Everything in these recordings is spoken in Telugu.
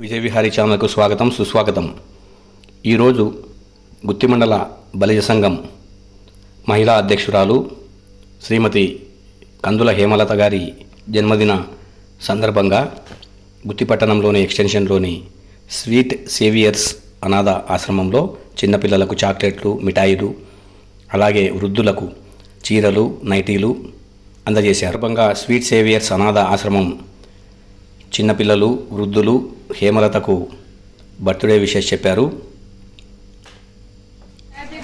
విజయ విహారీ ఛానల్కు స్వాగతం సుస్వాగతం. ఈరోజు గుత్తిమండల బలిజ సంఘం మహిళా అధ్యక్షురాలు శ్రీమతి కందుల హేమలత గారి జన్మదిన సందర్భంగా గుత్తిపట్టణంలోని ఎక్స్టెన్షన్లోని స్వీట్ సేవియర్స్ అనాథ ఆశ్రమంలో చిన్నపిల్లలకు చాక్లెట్లు మిఠాయిలు అలాగే వృద్ధులకు చీరలు నైటీలు అందజేశారు. సందర్భంగా స్వీట్ సేవియర్స్ అనాథ ఆశ్రమం చిన్నపిల్లలు వృద్ధులు హేమలతకు బర్త్డే విషెస్ చెప్పారు.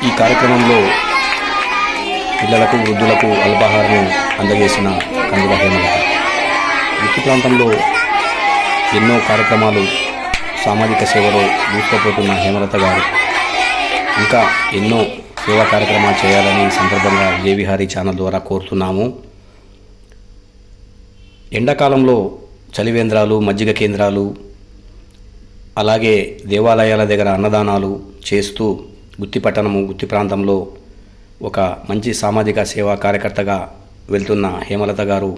ఈ కార్యక్రమంలో పిల్లలకు వృద్ధులకు అల్పాహారం అందజేసిన కందుల హేమలత. వృత్తి ప్రాంతంలో ఎన్నో కార్యక్రమాలు సామాజిక సేవలో దూసుకుపోతున్న హేమలత గారు. ఇంకా ఎన్నో సేవా కార్యక్రమాలు చేయాలని ఈ సందర్భంగా జేవిహారీ ఛానల్ ద్వారా కోరుతున్నాము. ఎండాకాలంలో చలివేంద్రాలు మజ్జిగ కేంద్రాలు అలాగే దేవాలయాల దగ్గర అన్నదానాలు చేస్తూ గుత్తి పట్టణము గుత్తి ప్రాంతంలో ఒక మంచి సామాజిక సేవా కార్యకర్తగా వెళ్తున్న హేమలత గారు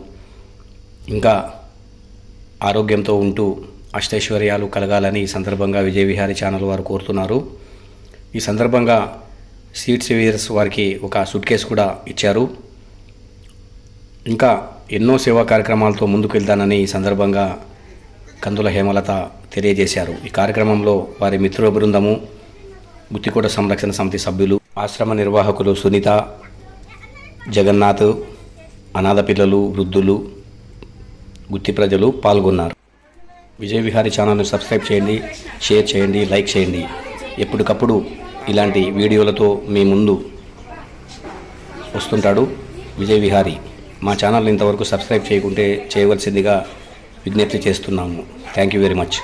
ఇంకా ఆరోగ్యంతో ఉంటూ అష్టైశ్వర్యాలు కలగాలని ఈ సందర్భంగా విజయవిహారి ఛానల్ వారు కోరుతున్నారు. ఈ సందర్భంగా సీట్ సివియర్స్ వారికి ఒక సూట్ కేసు కూడా ఇచ్చారు. ఇంకా ఎన్నో సేవా కార్యక్రమాలతో ముందుకు వెళ్తానని ఈ సందర్భంగా కందుల హేమలత తెలియజేశారు. ఈ కార్యక్రమంలో వారి మిత్రుల బృందము గుత్తికోట సంరక్షణ సమితి సభ్యులు ఆశ్రమ నిర్వాహకులు సునీత జగన్నాథ్ అనాథ పిల్లలు వృద్ధులు గుత్తి ప్రజలు పాల్గొన్నారు. విజయ విహారీ ఛానల్ను సబ్స్క్రైబ్ చేయండి షేర్ చేయండి లైక్ చేయండి. ఎప్పటికప్పుడు ఇలాంటి వీడియోలతో మీ ముందు వస్తుంటాడు విజయ్ విహారీ. మా ఛానల్ ఇంతవరకు సబ్స్క్రైబ్ చేయకుంటే చేయవలసిందిగా విజ్ఞప్తి చేస్తున్నాము. Thank you very much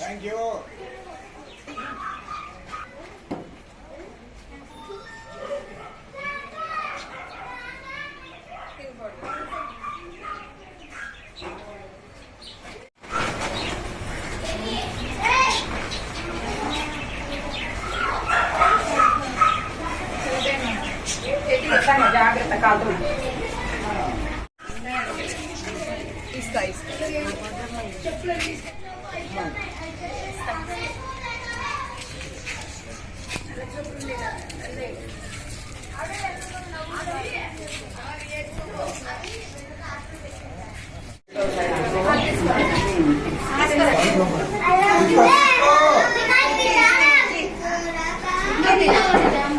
thank ఇస్తాను జాగ్రత్త కాదు ఇస్తా ఇస్తా Thank you.